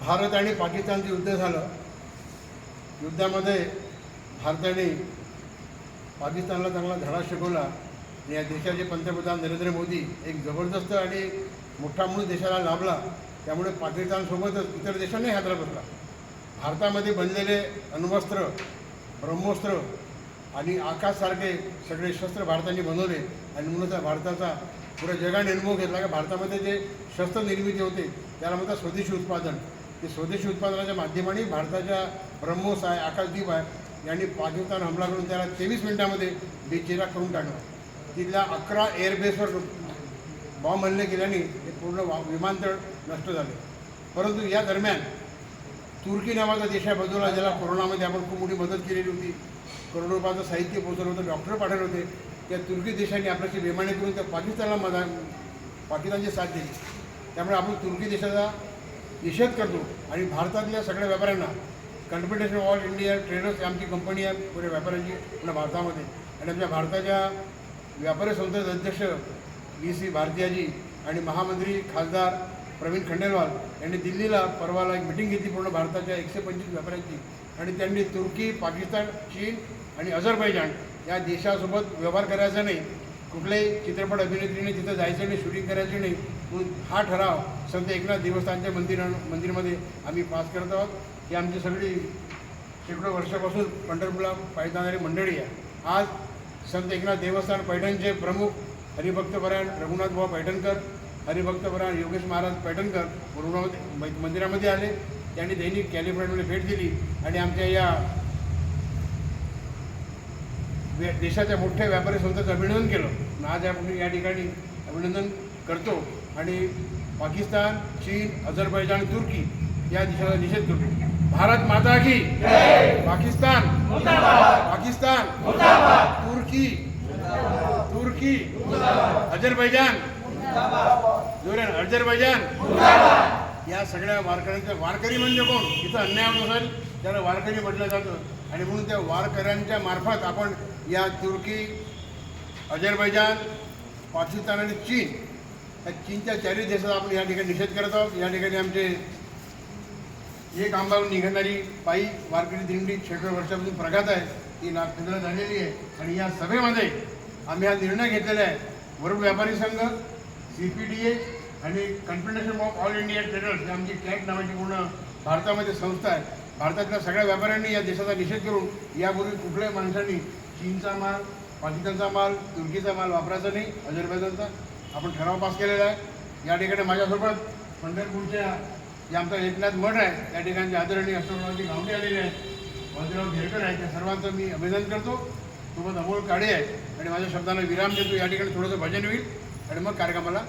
भारत आणि पाकिस्तानचं युद्ध झालं. युद्धामध्ये भारताने पाकिस्तानला चांगला धडा शिकवला. आणि या देशाचे पंतप्रधान नरेंद्र मोदी एक जबरदस्त आणि मोठा म्हणून देशाला लाभला. त्यामुळे पाकिस्तानसोबतच इतर देशांनाही हादरा बसला भारतामध्ये बनलेले अण्वस्त्र ब्रह्मोस्त्र आणि आकाशसारखे सगळे शस्त्र भारताने बनवले. आणि म्हणून त्या भारताचा पुऱ्या जगाने अनुभव घेतला. का भारतामध्ये जे शस्त्र निर्मिती होते त्याला म्हणतात स्वदेशी उत्पादन. ते स्वदेशी उत्पादनाच्या माध्यमाने भारताच्या ब्रह्मोस आहे आकाशदीप आहे यांनी पाकिस्तान हमला करून त्याला तेवीस मिनिटामध्ये बेचिरा करून टाकला. तिथल्या अकरा एअरबेसवर बॉम्ब हल्ले केल्याने हे पूर्ण वा- विमानतळ नष्ट झाले. परंतु या दरम्यान तुर्की नावाचा देश आहे बाजूला ज्याला कोरोनामध्ये आपण खूप मोठी मदत केलेली होती. करोडो रुपयाचं साहित्य पोहोचवलं होतं डॉक्टर पाठवले होते. त्या तुर्की देशाने आपल्याशी बेमाने करून त्या पाकिस्तानला मदत पाकिस्तानची साथ दिली. त्यामुळे आपण तुर्की देशाचा निषेध करतो आणि भारतातल्या सगळ्या व्यापाऱ्यांना कॉन्फिडेशन ऑल इंडिया ट्रेडर्स आमची कंपनी आहे पुऱ्या व्यापाऱ्यांची पुन्हा भारतामध्ये. आणि आमच्या भारताच्या व्यापारी संस्थेचे अध्यक्ष व्ही सी भारतीयाजी आणि महामंत्री खासदार प्रवीण खंडेलवाल यांनी दिल्लीला परवाला एक मिटिंग घेतली पूर्ण भारताच्या एकशे पंचवीस व्यापाऱ्यांची. आणि त्यांनी तुर्की पाकिस्तान चीन आणि अझरबैजान या देशासोबत व्यवहार करायचा नाही कुठल्याही चित्रपट अभिनेत्रीने तिथं जायचं नाही शूटिंग करायचं नाही. म्हणून हा ठराव संत एकनाथ देवस्थानच्या मंदिरा मंदिरमध्ये आम्ही पास करत आहोत. ही आमची सगळी शेकडो वर्षापासून पंढरपूरला पायी जाणारी मंडळी आहे. आज संत एकनाथ देवस्थान पैठणचे प्रमुख हरिभक्तपरायण रघुनाथ भाऊ पैठणकर हरिभक्तपरायण योगेश महाराज पैठणकर गुरुनामध्ये मै- मंदिरामध्ये आले. त्यांनी दैनिक कॅलिफोर्नियामध्ये भेट दिली आणि आमच्या या देशाच्या मोठ्या व्यापारी संस्थेचं अभिनंदन केलं. आज आपण या ठिकाणी अभिनंदन करतो. आणि पाकिस्तान चीन अझरबैजान तुर्की या देशाचा निषेध करतो. भारत माता की पाकिस्तान पाकिस्तान तुर्की तुर्की अझरबैजान जोरान अझरबैजान या सगळ्या वारकऱ्यांचा वारकरी म्हणजे कोण? इथं अन्याय होत असेल त्याला वारकरी म्हटलं जातं. आणि म्हणून त्या वारकऱ्यांच्या मार्फत आपण या तुर्की अझरबैजान पाकिस्तान आणि चीन या चीनच्या चारही देशात आपण या ठिकाणी निषेध करत आहोत. या ठिकाणी आमचे एक आंबावर निघणारी पायी वारकरी दिंडी शेकडो वर्षापासून प्रघात आहे. ती नागपूरला झालेली आहे. आणि या सभेमध्ये आम्ही हा निर्णय घेतलेला आहे. वरुड व्यापारी संघ सी पी डी ए आणि confederation of all India traders आमची कॅट नावाची पूर्ण भारतामध्ये संस्था आहे. भारतातल्या सगळ्या व्यापाऱ्यांनी या देशाचा निषेध करून यापूर्वी कुठल्याही माणसांनी चीनचा माल पाकिस्तानचा माल तुर्कीचा माल वापरायचा नाही अजरबैजानचा आपण ठराव पास केलेला आहे. या ठिकाणी माझ्यासोबत पंढरपूरच्या जे आमचा एकनाथ मठ आहे त्या ठिकाणचे आदरणीय अशोकरावजी गावडे आलेले आहेत. वजराव घेरकर आहे त्या सर्वांचं मी अभिनंदन करतो. सोबत अमोल काळे आहे आणि माझ्या शब्दांना विराम देतो. या ठिकाणी थोडंसं भजन होईल. आणि मग कार्यक्रमाला